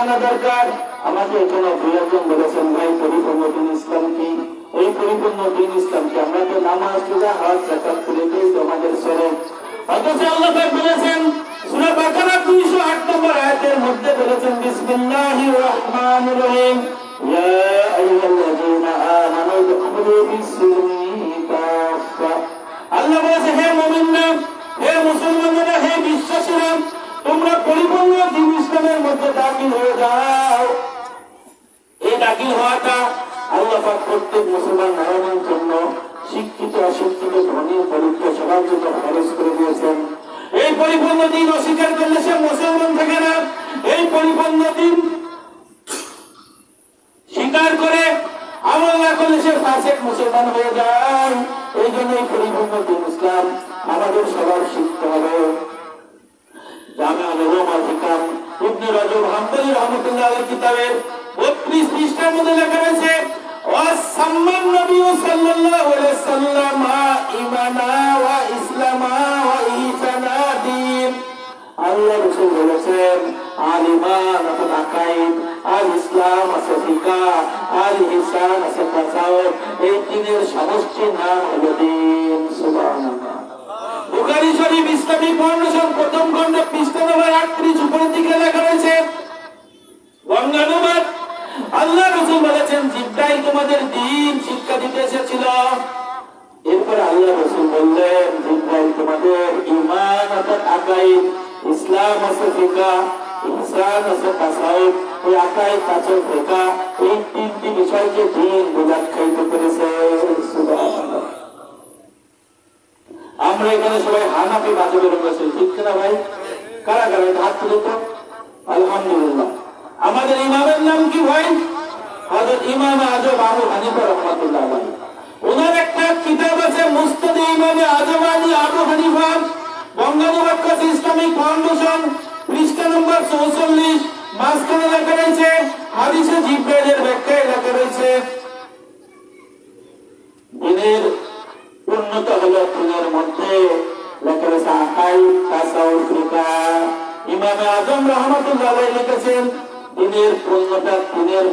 জানা দরকার। আমাকে দুই একজন বলেছেন, ভাই, পরিপূর্ণ দিন ইসলাম কি? এই পরিপূর্ণ দিন ইসলাম কি? আমরা তো নামাজ পূজা হাত জাকাত করে দিই তোমাদের সরে অথচ আল্লাহ বলেছেন বাকারা 208 নম্বর আয়াতের মধ্যে বলেছেন, বিসমিল্লাহির রহমানির রহিম। পরিপূর্ণ দিন অস্বীকার করলে সে মুসলমান থাকে না। এই পরিপূর্ণ দিন স্বীকার করে আমল না করলে সে ফাসেক মুসলমান হয়ে যায়। এই জন্য এই পরিপূর্ণ দিন ইসলাম আমাদের সবার শিখতে হবে। জামিউল উলুম ওয়াল হিকাম ইবনে রাজব হাম্বলি রাহমাতুল্লাহ কিতাবের 32 পৃষ্ঠার মধ্যে লেখা রয়েছে রাসূল বলেছেন আল ঈমান আল আকাইদ, আল ইসলাম, আছে ফিকা, আল ইহসান, আছে তাসাউফ এই তিনের সমষ্টি নাম হলো দিন সুবহানাল্লাহ। বুখারী শরীফ ইসলামী ফাউন্ডেশন প্রথম খণ্ড হানাফি বাজবে রয়েছে ঠিক কিনা ভাই? কারা কারা হাত তুলে তো? আলহামদুলিল্লাহ। আমাদের ইমামের নাম কি ভাই? হযরত ইমাম আজম আবু হানিফা রাহমাতুল্লাহ আলাইহি। ওনার একটা কিতাব আছে, মুস্তাদি ইমামে আজম আলী আবু হানিফা। বঙ্গানুবাদ কাছে ইসলামিক ফাউন্ডেশন, পৃষ্ঠা নম্বর চৌচল্লিশ, মাঝখানে লেখা রয়েছে, হাদিসে জিব্রাইলের ব্যাখ্যায় লেখা রয়েছে, দিনের উন্নত হলো দিনের মধ্যে লেখা রয়েছে আকাই তাসাউল ফিকা ইমামে আজম রহমতুল্লাহ লিখেছেন দিনের পূর্ণতা দিনের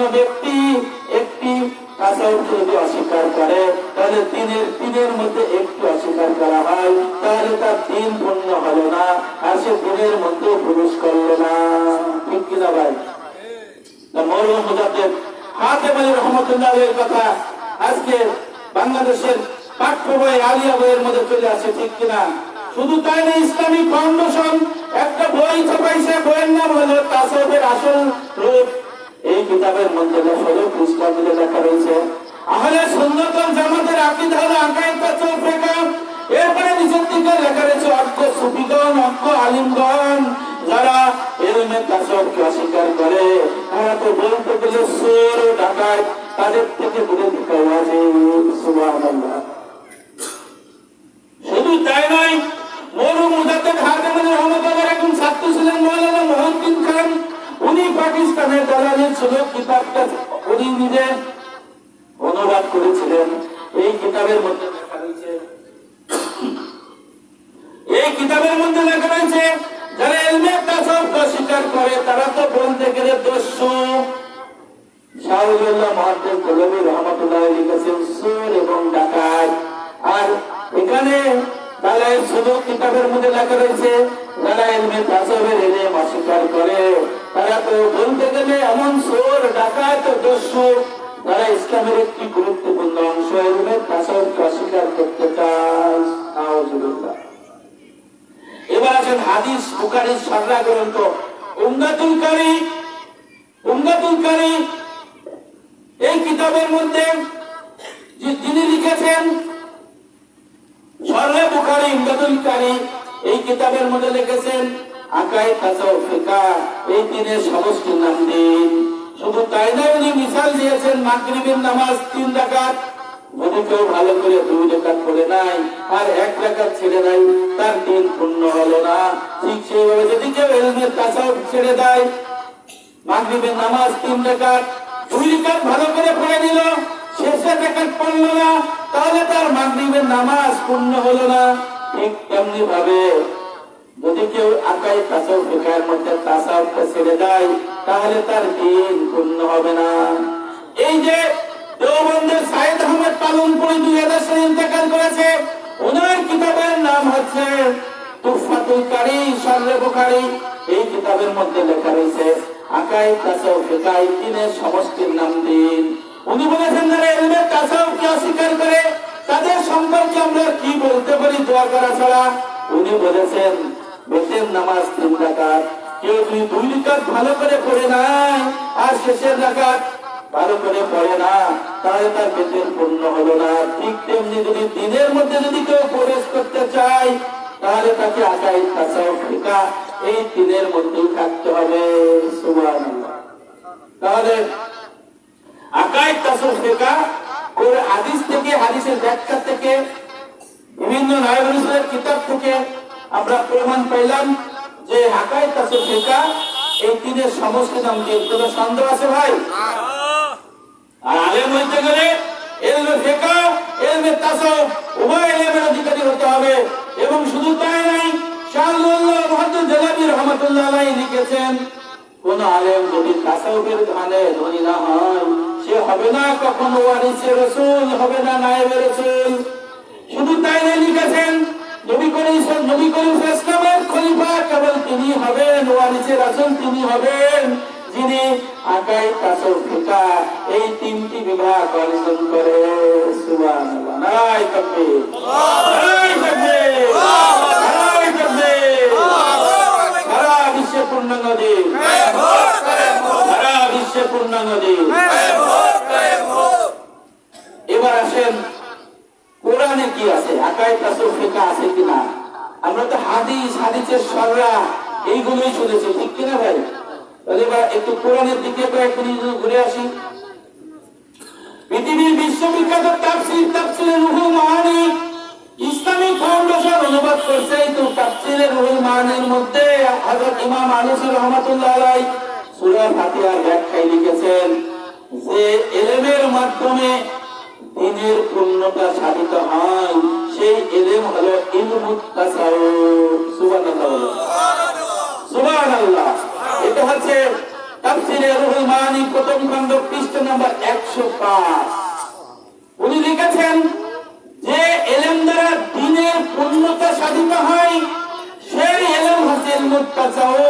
কোনো ব্যক্তি একটি যদি অস্বীকার করে, তাহলে দিনের দিনের মধ্যে একটু অস্বীকার করা হয়, তাহলে তার দিন পূর্ণ হলো না, আর সে দিনের মধ্যে প্রবেশ করল না। ঠিক কিনা ভাই? এর কথা আজকে বাংলাদেশের পাঠ্য বই আলিয়া বইয়ের মধ্যে চলে আসে, ঠিক কিনা? শুধু তাই না, ইসলামিক ফাউন্ডেশন একটা বই ছাপাইছে, বইয়ের নাম হলো তাসবের আসল রূপ। এই কিতাবের মধ্যে ষোলো খ্রিস্টান দিকে লেখা রয়েছে, আহলে সুন্নতল জামাতের আকিদা হলো আকাইদ তাসব ফিকা এরপরে নিচের দিকে লেখা রয়েছে অজ্ঞ সুফিগণ অজ্ঞ আলিমগণ, যারা এরমের তাসবকে অস্বীকার করে। তারা তো বলতে গেলে সোর ডাকাত, তাদের থেকে দূরে দিতে হবে সুবহানাল্লাহ। শুধু তাই নয় মরু মুজাদ্দেদ হাতেম আলী রহমতুল্লাহ একজন ছাত্র ছিলেন খান উনি পাকিস্তানের দালালি ছিল কিতাবটা উনি নিজে অনুবাদ করেছিলেন। এই কিতাবের মধ্যে এই কিতাবের মধ্যে লেখা রয়েছে, যারা করে, তারা তো বলতে গেলে দস্যু। শাহুল্লাহ রহমতুল্লাহ লিখেছেন, সুর এবং ডাকাত। আর এখানে তাহলে শুধু কিতাবের মধ্যে লেখা রয়েছে, যারা অস্বীকার করে। তারা তো বলতে গেলে এমন সুর ডাকাত ও তারা ইসলামের একটি গুরুত্বপূর্ণ অংশ এলমে তাসাউফকে অস্বীকার করতে চায়। এবার আছেন হাদিস, বুখারীর সরলা গ্রন্থ। উম্মাতুল কারি উম্মাতুল কারি এই কিতাবের মধ্যে যিনি লিখেছেন, সরলা বুখারী, উম্মাতুল কারি এই কিতাবের মধ্যে লিখেছেন আকাই তাসাউফ ফিকা এই দিনের সমষ্টির নাম দিন। শুধু তাই না, উনি মিসাল দিয়েছেন মাগরিবের নামাজ তিন রাকাত। যদি কেউ ভালো করে দুই রেখাত করে নাই, আর এক রেখাত ছেড়ে দেয় তার দিন পূর্ণ হলো না। ঠিক সেইভাবে যদি কেউ এলমের তাসাউফ ছেড়ে দেয়, মাগরিবের নামাজ তিন রেখাত দুই রেখাত ভালো করে পড়ে দিল শেষে রেখাত পড়ল না, তাহলে তার মাগরিবের নামাজ পূর্ণ হলো না। ঠিক তেমনি ভাবে যদি কেউ আকাই তাসাউফ ফিকার মধ্যে তাসাউফকে ছেড়ে দেয়, তাহলে তার দিন পূর্ণ হবে না। এই যে দেওবন্দের আহমেদ দুই হাজার সালে ইন্তেকাল করেছে, ওনার কিতাবের নাম হচ্ছে তুফাতুল কারি এই কিতাবের মধ্যে লেখা রয়েছে, আকাই তাসাউফ ফিকাই, দিনের সমষ্টির নাম দিন। উনি বলেছেন, যারা এলমের তাসাউফকে অস্বীকার করে, তাদের সম্পর্কে আমরা কি বলতে পারি দোয়া করা ছাড়া? উনি বলেছেন বেতের নামাজ তিন রাকাত। কেউ যদি দুই রাকাত ভালো করে পড়ে নাই আর শেষের রাকাত ভালো করে পড়ে না, তাহলে তার বেতের পূর্ণ হলো না। ঠিক তেমনি যদি দিনের মধ্যে যদি কেউ প্রবেশ করতে চায়, তাহলে তাকে আকাই তাসাও ফিকা, এই দিনের মধ্যেই থাকতে হবে। সুবহানাল্লাহ। তাহলে আকাই তাসাও ফিকা ওর হাদিস থেকে, হাদিসের ব্যাখ্যা থেকে, বিভিন্ন নায়বের কিতাব থেকে আমরা প্রমাণ পাইলাম যে হাকাই তাসে ফেকা এই সমস্ত নাম কোনো সন্দেহ আছে ভাই। আর আলেম বলতে গেলে এলমে এলমে তাসাউফ উভয় অধিকারী হতে হবে। এবং শুধু তাই নাই আলাইহি লিখেছেন, কোন আলেম যদি তাসাউফের ধানে ধনী না হয়, সে হবে না কখনো ওয়ারিসে রসুল, হবে না নায়েবে রসুল। শুধু তাই না লিখেছেন নবী করিম নবী ফিকা এই তিনটি বিভাগ করে। সুবহানাল্লাহ। নারায় তাকবীর। নারায় তাকবীর। নারায় তাকবীর। সারা বিশ্বে পূর্ণাঙ্গ দিন। কি আছে? আকাই তাসর ফিকা আছে কিনা? আমরা তো হাদিস, হাদিসের সররা এইগুলোই শুনেছি, ঠিক কিনা ভাই? তাহলে এবার একটু কোরআনের দিকে কয়েক মিনিট ঘুরে আসি। পৃথিবীর বিশ্ববিখ্যাত তাফসির তাফসিরের রুহুল মাহানি, ইসলামিক ফাউন্ডেশন অনুবাদ করছে তো তাফসিরের রুহুল মাহানির মধ্যে হযরত ইমাম আলুসি রহমাতুল্লাহ আলাই সূরা ফাতিহার ব্যাখ্যায় লিখেছেন যে এলেমের মাধ্যমে দিনের পূর্ণতা সাধিত হয়। সেই এলেম হলো এটা হচ্ছে তাফসিরে রুহুল প্রথম খণ্ড, পৃষ্ঠ নাম্বার 105 উনি লিখেছেন, যে এলেম দ্বারা সাধিত হয়, সেই এলেম হচ্ছে ইলমুত তাসাউফ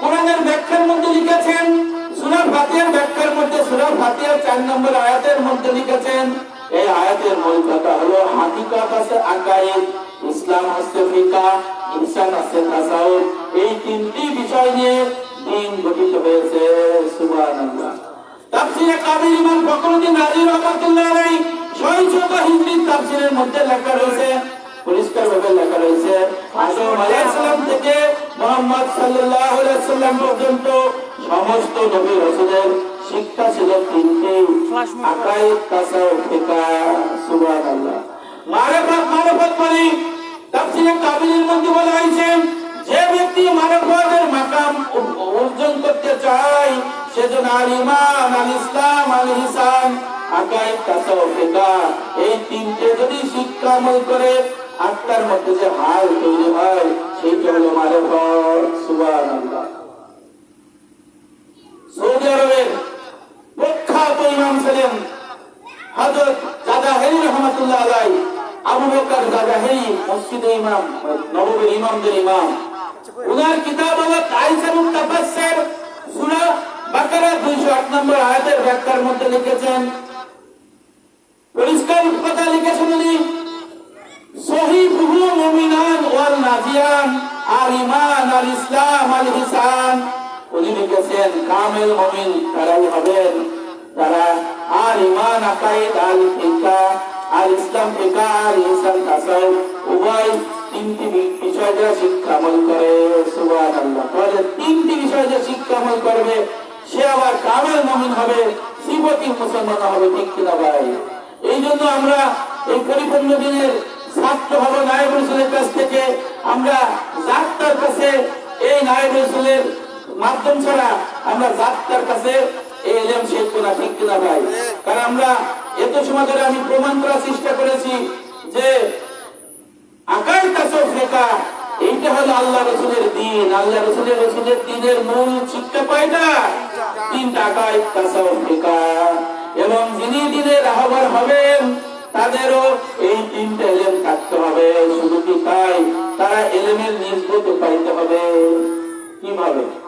কোরআনের ব্যাখ্যার মধ্যে লিখেছেন সূরা ফাতিহার ব্যাখ্যার মধ্যে সূরা ফাতিহার চার নম্বর আয়াতের মধ্যে লিখেছেন, এই আয়াতের মূল কথা হলো হাকিকত আছে আকাইদ ইসলাম আছে ফিকা, ইনসান আছে তাসাউফ এই তিনটি বিষয় নিয়ে দিন গঠিত হয়েছে, সুবহানাল্লাহ। তাফসিরে কাবির ইমাম ফখরুদ্দিন রাজি রহমাতুল্লাহ আলাইহি ছয়শত হিজরি তাফসিরের মধ্যে লেখা রয়েছে পরিষ্কার ভাবে লেখা রয়েছে, আদম আলাইহিস সালাম থেকে মুহাম্মদ সাল্লাল্লাহু সাল্লাম পর্যন্ত সমস্ত নবী রাসূলের শিক্ষা ছিল তিনটি। আকাইদ তাসাউফ ফিকা। সুবহানাল্লাহ। মারিফাত মারিফাত মানে তাফসিরে কাবিলের মধ্যে বলা হয়েছে যে ব্যক্তি মানবতার মাকাম অর্জন করতে চায় সেজন্য আল ইমান আল ইসলাম আল ইহসান আকাই ফিকা এই তিনটে যদি শিক্ষা আমল করে আত্মার মধ্যে যে হাল তৈরি হয়, সেইটা হলো মানবত সুবহানাল্লাহ। সৌদি আরবের প্রখ্যাত ইমাম ছিলেন হযরত জাদাহেরি রহমাতুল্লাহ আলাই আবু বকর জাদাহেরি মসজিদে ইমাম নববীর ইমামদের ইমাম। উনার কিতাব হলো তাফাসসির সূরা বাকারা 208 নম্বর আয়াতের ব্যাখ্যার মধ্যে লিখেছেন নাজিয়ান আল আল ইসলাম আল ইহসান উনি লিখেছেন, কামেল মুমিন, তারাই হবেন। তারা আর ইমান আকাইদ, আল ফিকা, আর ইসলাম ফিকা, আর ইহসান তাসাউফ উভয় তিনটি বিষয় যা শিক্ষা আমল করে, সুবহানাল্লাহ। তাহলে তিনটি বিষয় যে শিক্ষা আমল করবে, সে আবার কামেল মুমিন হবে, সিবতি মুসলমান হবে, ঠিক কিনা ভাই? এই জন্য আমরা এই পরিপূর্ণ দিনের ছাত্র হব রসুলের কাছ থেকে আমরা যাত্রার কাছে এই নায়ব রসুলের মাধ্যম ছাড়া আমরা যাত্রার কাছে এই এলেম শেখ করা ঠিক কিনা ভাই? কারণ আমরা এত সময় ধরে আমি প্রমাণ করার চেষ্টা করেছি যে আকার কাছে ফেকা, এইটা হলো আল্লাহ রসুলের দিন। আল্লাহ রসুলের রসুলের দিনের মূল শিক্ষা পায়টা তিনটা আকায় কাছে ফেকা। এবং যিনি দিনের রাহবার হবেন, তাদেরও এই তিনটা এলেম থাকতে হবে। শুধু কি তাই? তারা এলেমের নির্গত পাইতে হবে। কীভাবে?